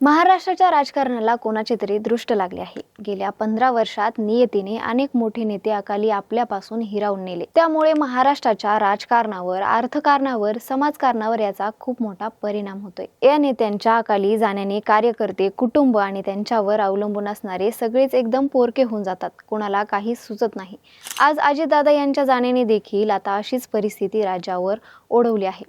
महाराष्ट्राच्या राजकारणाला कोणाची तरी दृष्ट लागली आहे. गेल्या पंधरा वर्षात नियतीने अनेक मोठे नेते अकाली आपल्यापासून हिरावून नेले. त्यामुळे महाराष्ट्राच्या राजकारणावर अर्थकारणावर समाजकारणावर याचा खूप मोठा परिणाम होतोय. या नेत्यांच्या अकाली जाण्याने कार्यकर्ते कुटुंब आणि त्यांच्यावर अवलंबून असणारे सगळेच एकदम पोरके होऊन जातात. कोणाला काही सुचत नाही. आज अजितदादा यांच्या जाण्याने देखील आता अशीच परिस्थिती राज्यावर ओढवली आहे.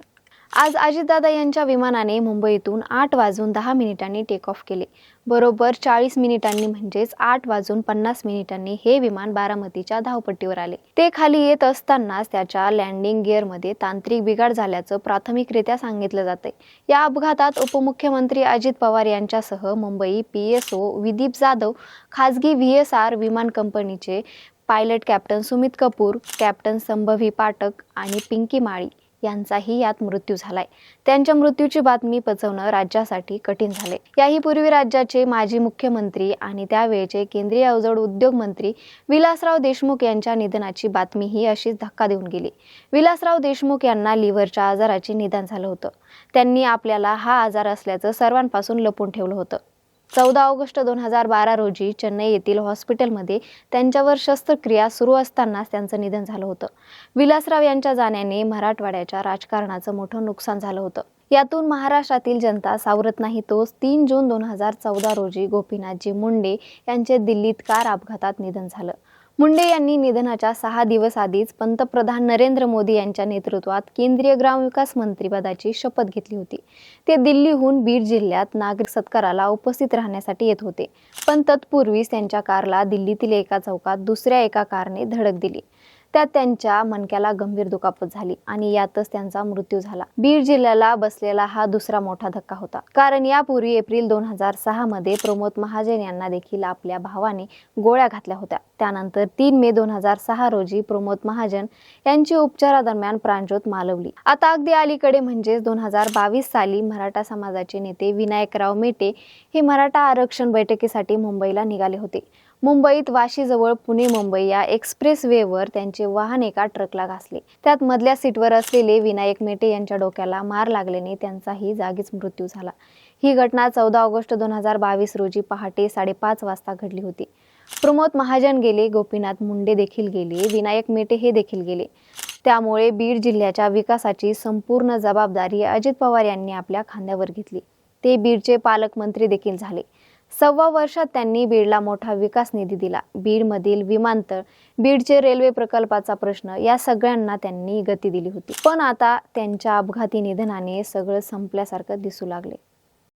आज अजितदादा यांच्या विमानाने मुंबईतून आठ वाजून दहा मिनिटांनी टेक ऑफ केले. बरोबर चाळीस मिनिटांनी म्हणजेच आठ वाजून पन्नास मिनिटांनी हे विमान बारामतीच्या धावपट्टीवर आले. ते खाली येत असतानाच त्याच्या लँडिंग गिअरमध्ये तांत्रिक बिघाड झाल्याचं प्राथमिकरित्या सांगितलं जातंय. या अपघातात उपमुख्यमंत्री अजित पवार यांच्यासह Mumbai P S O Vidip Jadhav खाजगी व्ही एस आर विमान कंपनीचे pilot captain Sumit Kapoor captain Shambhavi Pathak आणि पिंकी माळी यांचाही यात मृत्यू झालाय. त्यांच्या मृत्यूची बातमी पचवणं राज्यासाठी कठीण झाले याही पूर्वी राज्याचे माजी मुख्यमंत्री आणि त्यावेळचे केंद्रीय अवजड उद्योग मंत्री विलासराव देशमुख यांच्या निधनाची बातमीही अशीच धक्का देऊन गेली. विलासराव देशमुख यांना लिव्हरच्या आजाराचे निधन झालं होतं. त्यांनी आपल्याला हा आजार असल्याचं सर्वांपासून लपून ठेवलं होतं. चौदा ऑगस्ट दोन हजार बारा रोजी चेन्नई येथील हॉस्पिटलमध्ये त्यांच्यावर शस्त्रक्रिया सुरू असतानाच त्यांचं निधन झालं होतं. विलासराव यांच्या जाण्याने मराठवाड्याच्या राजकारणाचं मोठं नुकसान झालं होतं. यातून महाराष्ट्रातील जनता सावरत नाही. तोच तीन जून दोन हजार चौदा रोजी गोपीनाथजी मुंडे यांचे दिल्लीत कार अपघातात निधन झालं. मुंडे यांनी निधनाच्या सहा दिवस आधीच पंतप्रधान नरेंद्र मोदी यांच्या नेतृत्वात केंद्रीय ग्रामविकास मंत्रीपदाची शपथ घेतली होती. ते दिल्लीहून बीड जिल्ह्यात नागरिक सत्काराला उपस्थित राहण्यासाठी येत होते. पण तत्पूर्वीच त्यांच्या कारला दिल्लीतील एका चौकात दुसऱ्या एका कारने धडक दिली. त्यात त्यांच्या मणक्याला गंभीर दुखापत झाली आणि यातच त्यांचा मृत्यू झाला. बीड जिल्ह्याला बसलेला हा दुसरा मोठा धक्का होता. कारण यापूर्वी एप्रिल दोन हजार सहा मध्ये प्रमोद महाजन यांना देखील आपल्या भावाने गोळ्या घातल्या होत्या. त्यानंतर तीन मे दोन हजार सहा रोजी प्रमोद महाजन यांची उपचारादरम्यान प्राणज्योत मालवली. आता अगदी अलीकडे म्हणजेच दोन हजार बावीस साली मराठा समाजाचे नेते विनायकराव मेटे हे मराठा आरक्षण बैठकीसाठी मुंबईला निघाले होते. मुंबईत वाशीजवळ पुणे मुंबई या एक्सप्रेस वेवर त्यांचे वाहन एका ट्रकला घासले. त्यात मधल्या सीटवर असलेले विनायक मेटे यांच्या डोक्याला मार लागल्याने त्यांचाही जागीच मृत्यू झाला. ही घटना चौदा ऑगस्ट दोन हजार बावीस रोजी पहाटे साडेपाच वाजता घडली होती. प्रमोद महाजन गेले गोपीनाथ मुंडे देखील गेले विनायक मेटे हे देखील गेले. त्यामुळे बीड जिल्ह्याच्या विकासाची संपूर्ण जबाबदारी अजित पवार यांनी आपल्या खांद्यावर घेतली. ते बीडचे पालकमंत्री देखील झाले. सव्वा वर्षात त्यांनी बीडला मोठा विकास निधी दिला. बीडमधील विमानतळ बीडचे रेल्वे प्रकल्पाचा प्रश्न या सगळ्यांना त्यांनी गती दिली होती. पण आता त्यांच्या अपघाती निधनाने सगळं संपल्यासारखं दिसू लागले.